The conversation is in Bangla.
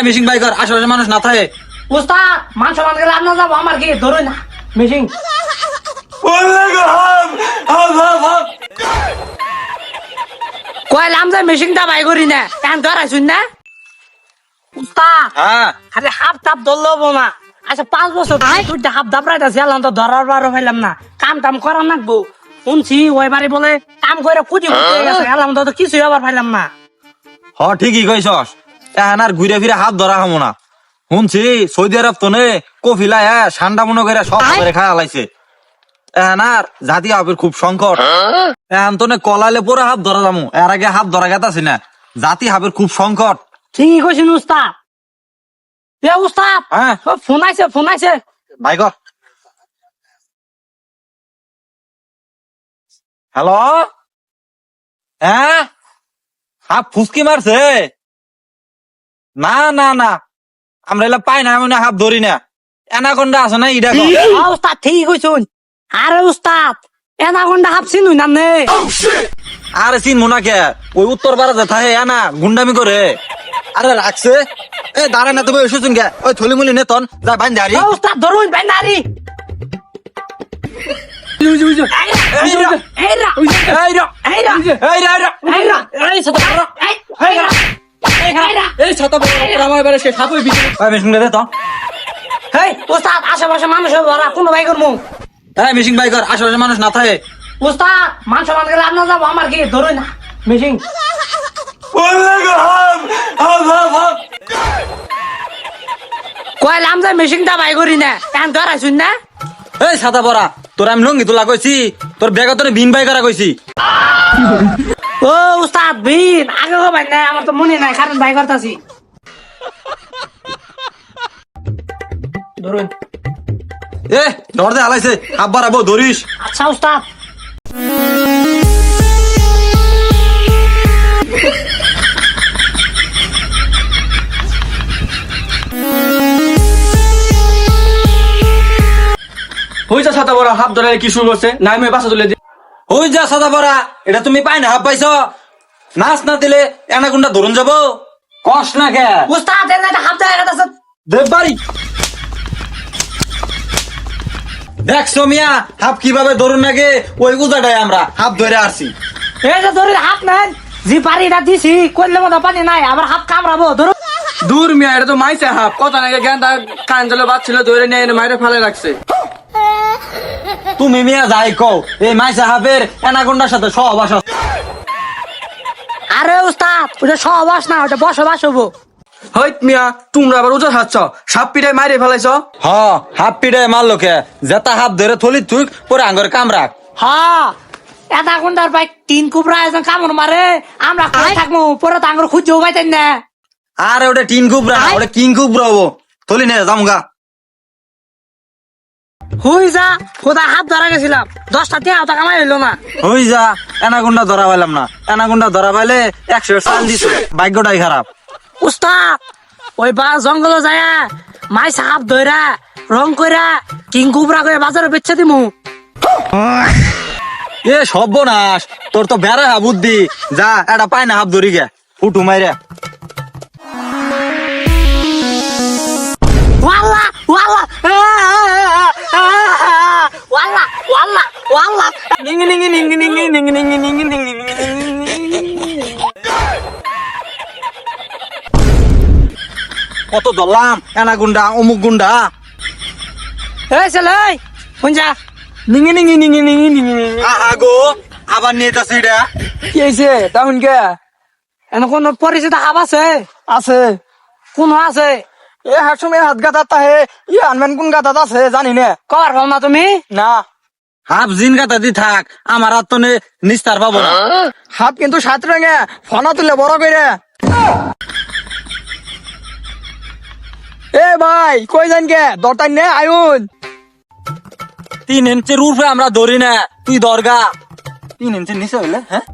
হ্যাঁ মিশিং বাইকার আশেপাশে মানুষ না থাকে। উস্তাদ মাংস মানকে রান্না যাব আমার কি ধরে না? মেশিন। কয়লাম যে মেশিনটা বাই করি না কেন ধরাইছুন না। উস্তাদ হ্যাঁ। খালি হাফ তাপ ধরলো না। আচ্ছা পাঁচ বছর তুই হাফ দাপ রাইতা ছিলাম তো ধরার বারো পাইলাম না। কাম টাম করা নাকবো শুনছি ওই বাড়ি বলে কাম করে কুচি হয়ে গেছে এলাম তো কিছুই আবার পাইলাম না। হ ঠিকই কইছস। এখন আর ঘুরে ফিরে হাত ধরা হমো না। শুনছি সৌদি আরব তো নে কফিলা হ্যাঁ ঠান্ডা মনে করে সব করে খাওয়া লাইছে। এখন আর জাতি হাবের খুব সংকট। এখন তো নে কলাইলে পরে হাত ধরা যামু এর আগে হাত ধরা গেতাছি না জাতি হাবের খুব সংকট। ঠিকই কইছেন উস্তাদ। এ উস্তাদ হ্যাঁ। ও, ফোন আইছে ফোন আইছে। ভাই কর। হ্যালো? হ্যাঁ? হাফ ফুসকি মারছে? না না না। আমরা এলা পাই না আমি না হাফ ধরি না। এনাকন্ডা আছে না ইডা উস্তাদ ঠিকই কইছুন। আরে উস্তাদ এনা ঘণ্টা হাফ চিনুই না নে। আরে চিন মোনা কে? ওই উত্তর পাড়া যে থাকে এনা গুন্ডামি করে। আরে রাখছে। এ দাঁড়ায় না তুমি এসেছুন কে? ওই থলি মুলি নেতন যা বাইন দাঁড়ি উস্তাদ ধরুন বেন্দারি এই রা, এই রা, এই রা, এই রা, এই রা, এই রা, এই রা। এই রা, এই রা, এই রা। এই ছাতা বড় বড় আমার এবারে সে সাপই ওই মেশিন দে তো। হেই, উস্তাদ আশেপাশে মানুষ ভরা কোনো ভাই করব হ্যাঁ মেশিন বাইকার আশেপাশে মানুষ না থাকে। মানকে রান্না যাব আমার কি ধরুন না? মেশিন। কয়লাম যে মেশিনটা বাই করি না কেন ধরাইছুন না। এই ছাতা পরা তোর আমি লঙ্গি তোলা কইছি তোর বেগা তোর বিন বাই করা কইছি। ও উস্তাদ ভিন। আগে ভাই না আমার তো মনে নাই কারণ ভাই করতাছি। ধরুন। এ ধর দে হালাইছে হাত বাড়াবো ধরিস। আচ্ছা উস্তাদ। হইছে ছাতা বড় হাত ধরে কি শুরু করছে? না আমি বাসা তুলে ওই যা ছাতা পরা এটা তুমি পাই না হাত পাইছ। নাচ না দিলে এনা গুন্ডা ধরুন যাব। কস না কে? উস্তাদ এর না হাত দেয় গেছে দেব বাড়ি। দেখছ মিয়া হাফ কীভাবে ধরুন নাকি ওই উজাটাই আমরা হাফ ধরে আসছি এই যে ধরে হাত নেন। জি পারি এটা দিছি করলে মতো পানি নাই আবার হাত কামড়াবো ধরুন। দূর মিয়া এটা তো মাইছে হাফ। কত নাকি জ্ঞান কান জলে বাচ্ছিল ধরে নিয়ে এনে মাইরে ফেলে রাখছে। তুমি মিয়া যাই কও। এই মাইসা হাফের এনাগুন্ডার সাথে সহবাস আছে। আরে উস্তাদ ওটা সহবাস না ওটা বসবাস হব। হইত মিয়া তোমরা আবার উজর হাতছ সাপ পিটাই মাইরে ফেলাইছ? হ হাফ পিড়ে মারলো কে? যেটা হাফ ধরে থলি থুক পরে আঙ্গর কামরাক হ্যাঁ এটা গুন্ডার ভাই তিন কুবরা একজন কামড় মারে আমরা কই থাকব পরে তো আঙ্গুর খুঁজেও পাইতেন না। আর ওটা টিন কুবরা ওটা কিং কুবরা হব। থলি নে জামগা হুই যা খোদা হাত ধরা গেছিলাম। দশটা টিয়া হাতা কামাই হইল না। হই যা এনাগুন্ডা ধরা পাইলাম না। এনাগুন্ডা ধরা পাইলে একশো চাল দিছে। ভাগ্যটাই খারাপ। উস্তাদ ওই বা জঙ্গল যায় মাই সাহাব ধইরা রং কইরা কিং কুবরা করে বাজারে বেচে দিমু। এ সর্বনাশ তোর তো বেড়া হা বুদ্ধি। যা এটা পাই না হাফ ধরি গে। ফুটু মাইরে। ওয়াল্লা ওয়াল্লা কত ধরলাম? অমুক গুন্ডা। এই ছেলে এই শুন যা। নিঙ্গি নিঙ্গি নিঙ্গি নিঙ্গি নিঙ্গি নিঙ্গি আগো আবার নিয়ে যাচ্ছে এটা। কি হয়েছে এনে কোন পরিচিত হাব আছে? আছে। কোন আছে? এ হাত সময় হাত গাদাত তাহে ই আনবেন কোন গাদাত আছে জানি নে। কর না তুমি। না। হাফ জিন গাতা দি থাক আমার আর তো নে- নিস্তার পাবো না। হাত কিন্তু সাত রঙে ফনা তুলে বড় করে এ ভাই কই যান কে দরতাই নে আয়ুন। তিন ইঞ্চের উপরে আমরা ধরি না তুই দরগা তিন ইঞ্চের নিচে হইলে হ্যাঁ?